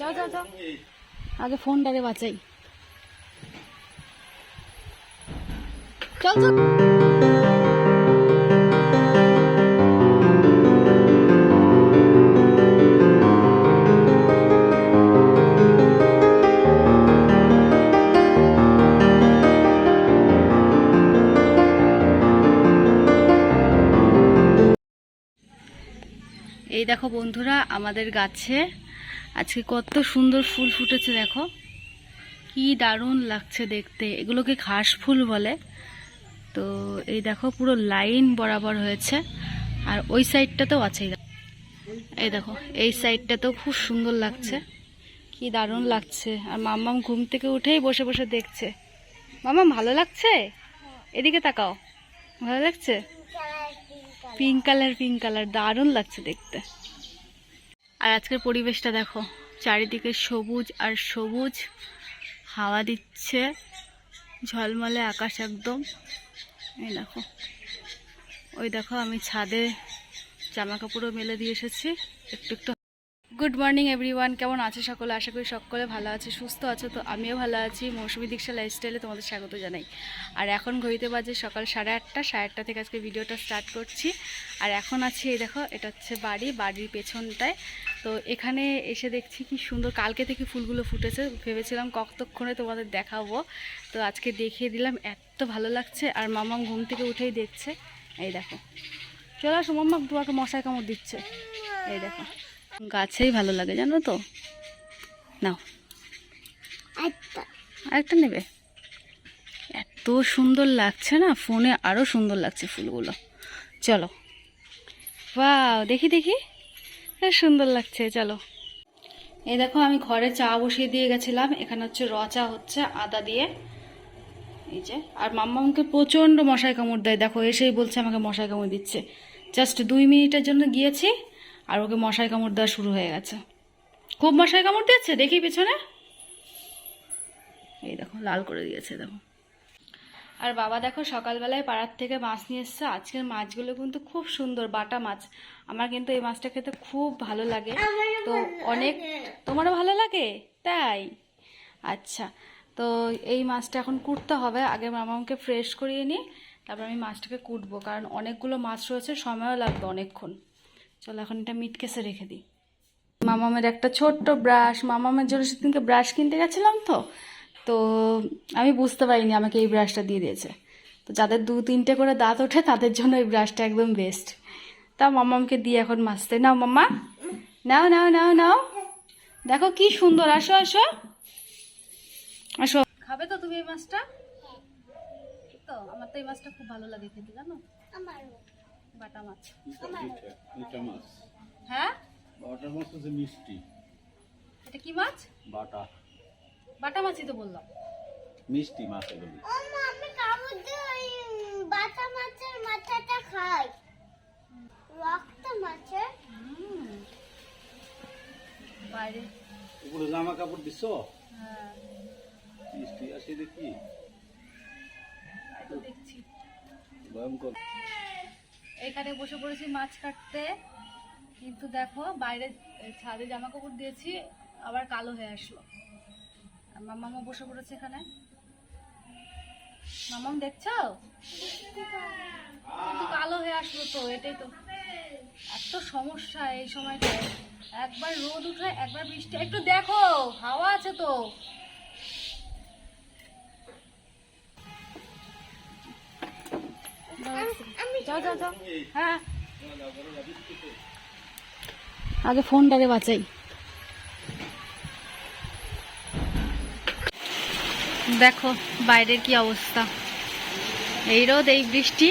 যাও যাও যাও আগে ফোনটাকে বাঁচাই। চল চল। এই দেখো বন্ধুরা আমাদের গাছে আজকে কত সুন্দর ফুল ফুটেছে দেখো। কি দারুণ লাগছে দেখতে। এগুলোকে ঘাস ফুল বলে। তো এই দেখো পুরো লাইন বরাবর হয়েছে। আর ওই সাইডটাতেও আছে এই দেখো। এই সাইডটাতেও খুব সুন্দর লাগছে। কি দারুণ লাগছে। আর মাম্মাম ঘুম থেকে উঠেই বসে বসে দেখছে। মাম্মাম, ভালো লাগছে? এদিকে তাকাও। ভালো লাগছে? Pink colour pink colour. দারুণ লাগছে দেখতে। আর আজকের পরিবেশটা দেখো, চারিদিকে সবুজ আর সবুজ, হাওয়া দিচ্ছে, ঝলমলে আকাশ একদম। এই দেখো, ওই দেখো আমি ছাদে জামা কাপড়ও মেলে দিয়ে এসেছি, একটু একটু। গুড মর্নিং এভরিওয়ান কেমন আছে সকলে? আশা করি সকলে ভালো আছে, সুস্থ আছে। তো আমিও ভালো আছি, মৌসুমী দীক্ষা লাইফস্টাইলে তোমাদের স্বাগত জানাই। আর এখন ঘড়িতে বাজে সকাল সাড়ে আটটা সাড়ে আটটা থেকে আজকে ভিডিওটা স্টার্ট করছি। আর এখন আছি, এই দেখো, এটা হচ্ছে বাড়ি, বাড়ির পেছনটায়। তো এখানে এসে দেখছি কি সুন্দর কালকে থেকে ফুলগুলো ফুটেছে। ভেবেছিলাম কতক্ষণে তোমাদের দেখাবো। তো আজকে দেখিয়ে দিলাম এত ভালো লাগছে। আর মামাম ঘুম থেকে উঠেই দেখছে। এই দেখো। চলে আসো মাম্মা তোমাকে মশাই কামড় দিচ্ছে। এই দেখো। গাছেই ভালো লাগে জানো তো? নাও। আরেকটা নেবে? এত সুন্দর লাগছে না? ফোনে আরও সুন্দর লাগছে ফুলগুলো। চলো। বাও দেখি দেখি। সুন্দর লাগছে, চলো। এই দেখো, আমি ঘরে চা বসিয়ে দিয়ে গেছিলাম। এখানে হচ্ছে র চা হচ্ছে, আদা দিয়ে। এই যে, আর মাম্মামকে প্রচণ্ড মশাই কামড় দেয়। দেখো, এসেই বলছে আমাকে মশাই কামড় দিচ্ছে। জাস্ট দুই মিনিটের জন্য গিয়েছি, আর ওকে মশাই কামড় দেওয়া শুরু হয়ে গেছে। খুব মশাই কামড় দিচ্ছে দেখি পেছনে। এই দেখো, লাল করে দিয়েছে, দেখো। আর বাবা দেখো, সকালবেলায় পাড়ার থেকে মাছ নিয়ে এসছে। আজকের মাছগুলো কিন্তু খুব সুন্দর, বাটা মাছ। আমার কিন্তু এই মাছটা খেতে খুব ভালো লাগে। তো অনেক তোমারও ভালো লাগে? তাই? আচ্ছা তো এই মাছটা এখন কুটতে হবে। আগে মামাকে ফ্রেশ করিয়ে নিই তারপর আমি মাছটাকে কুটবো। কারণ অনেকগুলো মাছ রয়েছে সময়ও লাগবে অনেকক্ষণ। চলো এখন এটা মিট কেসে রেখে দিই। মামামের একটা ছোট্ট ব্রাশ মামামের জন্য সেদিনকে ব্রাশ কিনতে গেছিলাম তো। তো আমি বুঝতে পারিনি আমাকে এই ব্রাশটা দিয়ে দিয়েছে। তো যাদের দু তিনটে করে দাঁত ওঠে তাদের জন্য এই ব্রাশটা একদম বেস্ট তা মামামকে দিয়ে এখন মাছতে নাও মাম্মা। নাও নাও নাও নাও। দেখো কি সুন্দর। আসো আসো। আসো। খাবে তো তুমি এই মাছটা? তো আমার তো এই মাছটা খুব ভালো লাগে খেতে জানো? বাটা মাছ। মিঠা মাছ। হ্যাঁ? বাটা মাছ হচ্ছে মিষ্টি। এটা কি মাছ? বাটা। বাটা মাছই তো বললাম। মিষ্টি মাছ এগুলি। আমি কামড় দিয়ে বাটা মাছের মাথাটা খাই। রক্ত মাছের বাইরে। উপরে জামা কাপড় দিছ হ্যাঁ। মিষ্টি আসে দেখি। দেখছি। ভয়ঙ্কর। এখানে বসে পড়েছি মাছ কাটতে। কিন্তু দেখো বাইরে ছাদে জামা কাপড় দিয়েছি আবার কালো হয়ে আসলো। আর মামামা বসে পড়েছে এখানে। মামাম দেখছ? কিন্তু কালো হয়ে আসলো তো এটাই তো। এত সমস্যা এই সময়টায়। একবার রোদ উঠে একবার বৃষ্টি। একটু দেখো হাওয়া আছে তো। যাও যাও যাও। হ্যাঁ। আগে ফোনটাকে বাঁচাই। দেখো বাইরের কি অবস্থা। এই রোদ এই বৃষ্টি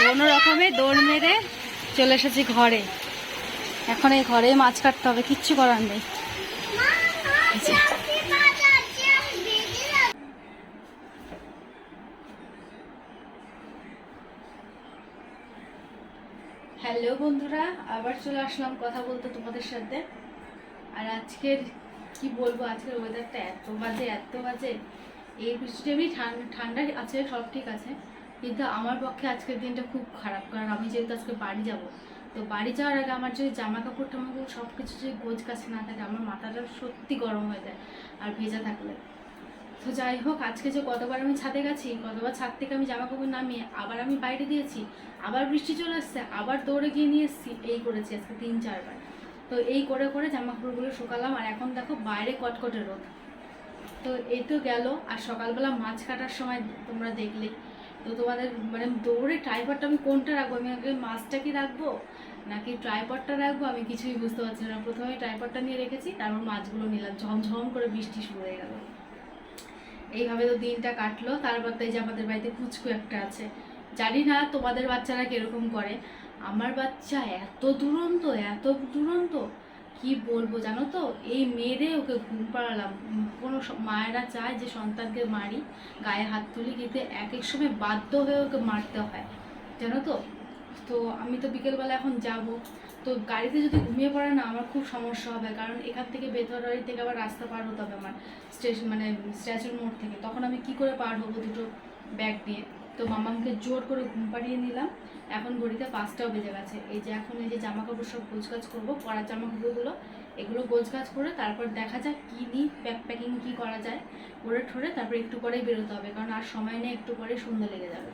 কোনো রকমে দৌড় মেরে চলে এসেছি ঘরে। এখন এই ঘরেই মাছ কাটতে হবে, কিচ্ছু করার নেই। হ্যালো বন্ধুরা, আবার চলে আসলাম কথা বলতে তোমাদের সাথে। আর আজকের কি বলব, আজকের ওয়েদারটা এত বাজে এত বাজে। এই বৃষ্টিটা ঠান্ডা ঠান্ডা আছে, সব ঠিক আছে। কিন্তু আমার পক্ষে আজকের দিনটা খুব খারাপ, কারণ আমি যেহেতু আজকে বাড়ি যাব, তো বাড়ি যাওয়ার আগে আমার যদি জামা কাপড় টামা কাপড় সব কিছু যদি গোছ কাছে না থাকে, আমার মাথাটা সত্যি গরম হয়ে যায় আর ভেজা থাকলে। তো যাই হোক, আজকে যে কতবার আমি ছাদে গেছি, কতবার ছাদ থেকে আমি জামা কাপড় নামিয়ে আবার আমি বাইরে দিয়েছি, আবার বৃষ্টি চলে আসছে, আবার দৌড়ে গিয়ে নিয়ে এসেছি, এই করেছি আজকে তিন, চারবার। তো এই করে করে জামা কাপড়গুলো শুকালাম, আর এখন দেখো বাইরে কটকটে রোদ। তো এই তো গেল, আর সকালবেলা মাছ কাটার সময় তোমরা দেখলে তো তোমাদের মানে দৌড়ে ট্রাইপডটা আমি কোনটা রাখব? আমি আগে মাছটা কি রাখব? নাকি ট্রাইপডটা রাখব? আমি কিছুই বুঝতে পারছি না। প্রথমে ট্রাইপডটা নিয়ে রেখেছি, তারপর মাছগুলো নিলাম। ঝমঝম করে বৃষ্টি শুরু হয়ে গেল। এইভাবে তো দিনটা কাটলো। তারপর তো এই যে আমাদের বাড়িতে পুচকু একটা আছে। জানি না তোমাদের বাচ্চারা কীরকম করে। আমার বাচ্চা এত দুরন্ত এত দুরন্ত। কি বলব জানো তো? এই মেয়েরে ওকে ঘুম পাড়ালাম। কোনো মায়েরা চায় যে সন্তানকে মারি, গায়ে হাত তুলি, কিন্তু এক এক সময় বাধ্য হয়ে ওকে মারতে হয়। জানো তো? তো আমি তো বিকেলবেলা এখন যাব। তো গাড়িতে যদি ঘুমিয়ে পড়ে না, আমার খুব সমস্যা হবে। কারণ এখান থেকে বেতরবাড়ি থেকে আবার রাস্তা পার হতে হবে আমার স্টেশন মানে স্ট্যাচুর মোড় থেকে। তখন আমি কি করে পার হব দুটো ব্যাগ দিয়ে তো মামাকে জোর করে ঘুম পাড়িয়ে নিলাম। এখন ঘড়িতে পাঁচটাও বেজে গেছে। এই যে এখন এই যে জামা কাপড় সব গোছগাছ করব, পরার জামা কাপড়গুলো এগুলো গোছগাছ করে তারপর দেখা যাক কী নিই প্যাক প্যাকিং কী করা যায়, করে ঠরে তারপর একটু পরেই বেরোতে হবে, কারণ আর সময় নেই, একটু পরে সন্ধ্যা লেগে যাবে।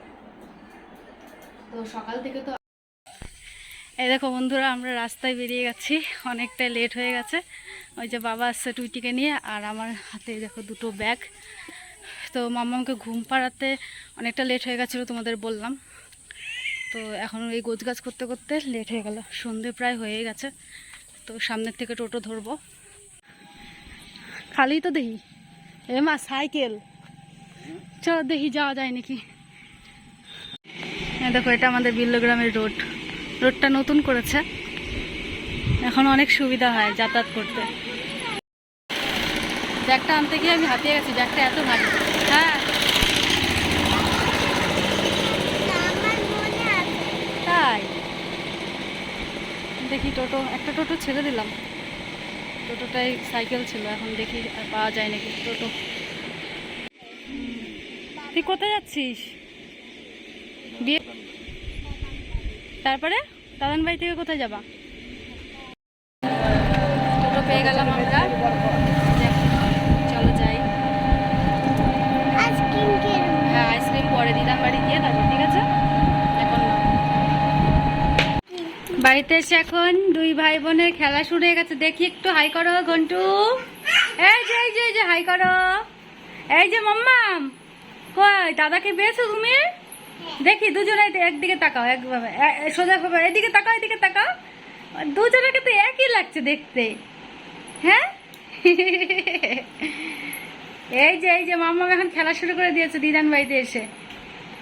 তো সকাল থেকে তো এই দেখো বন্ধুরা, আমরা রাস্তায় বেরিয়ে গেছি, অনেকটাই লেট হয়ে গেছে। ওই যে বাবা আসছে টুইটিকে নিয়ে, আর আমার হাতে দেখো দুটো ব্যাগ তো মামাকে ঘুম পাড়াতে অনেকটা লেট হয়ে গেছিল তোমাদের বললাম। তো এখন এই গোছ গাছ করতে করতে লেট হয়ে গেল। সন্ধে প্রায় হয়ে গেছে। তো সামনের থেকে টোটো ধরবো। খালি তো দেখি এ মা, সাইকেল। চ দেখি যাওয়া যায় নাকি? দেখো, এটা আমাদের বিল্লগ্রামের রোড। রোডটা নতুন করেছে। এখন অনেক সুবিধা হয় যাতায়াত করতে। ব্যাগটা আনতে গিয়ে আমি হাতিয়ে গেছি। ব্যাগটা এত ভারী। হ্যাঁ। তাই। দেখি টোটো, একটা টোটো ছেড়ে দিলাম। টোটোটাই সাইকেল ছিল, এখন দেখি আর পাওয়া যায় নাকি টোটো। তুই কোথায় যাচ্ছিস? বিয়ে তারপরে? দাদান বাড়ি থেকে কোথায় যাবা? টোটো পেয়ে গেলাম আমরা যাক, চলো যাই আইসক্রিম কিনবো হ্যাঁ আইসক্রিম পরে দিদার বাড়ি গিয়ে তারপর ঠিক আছে এখন না বাড়িতে এসে এখন দুই ভাই বোনের খেলা শুরু হয়ে গেছে। দেখি একটু হাই করো, ঘন্টু। এই যে এই যে এই যে, হাই করো। এই যে, মাম্মাম। কই, দাদাকে পেয়েছ তুমি? দেখি, দুজনে একদিকে তাকাও, একভাবে। সোজা ভাবে, এদিকে তাকাও এদিকে তাকাও। দুজনেকে তো একই লাগছে দেখতে। হ্যাঁ? এই যে এই যে মাম্মা এখন খেলা শুরু করে দিয়েছে দিদান বাড়িতে এসে।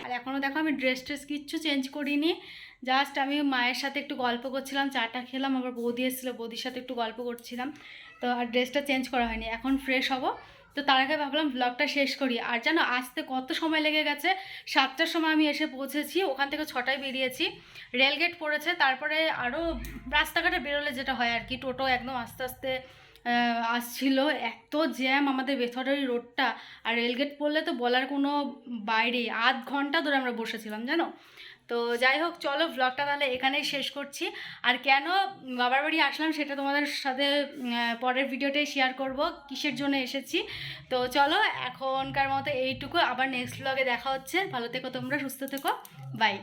আর এখনও দেখো আমি ড্রেস ট্রেস কিচ্ছু চেঞ্জ করিনি। জাস্ট আমি মায়ের সাথে একটু গল্প করছিলাম, চাটা খেলাম, আবার বৌদি এসেছিল, বৌদির সাথে একটু গল্প করছিলাম। তো আর ড্রেসটা চেঞ্জ করা হয়নি, এখন ফ্রেশ হব। তো তার আগে ভাবলাম ব্লগটা শেষ করি। আর জানো, আসতে কত সময় লেগে গেছে? সাতটার সময় আমি এসে পৌঁছেছি, ওখান থেকে ছটায় বেরিয়েছি। রেলগেট পড়েছে, তারপরে আরও রাস্তাঘাটে বেরোলে যেটা হয় আর কি, টোটো একদম আস্তে আস্তে আসছিল। এত জ্যাম আমাদের বেথরের রোডটা আর রেলগেট পড়লে তো বলার কোনো বাইরে আধ ঘণ্টা ধরে আমরা বসেছিলাম, জানো? তো যাই হোক, চলো ব্লগটা তাহলে এখানেই শেষ করছি। আর কেন বাবার বাড়ি আসলাম সেটা তোমাদের সাথে পরের ভিডিওতে শেয়ার করব, কিসের জন্য এসেছি। তো চলো, এখনকার মতো এইটুকু, আবার নেক্সট ব্লগে দেখা হচ্ছে। ভালো থেকো তোমরা, সুস্থ থেকো। বাই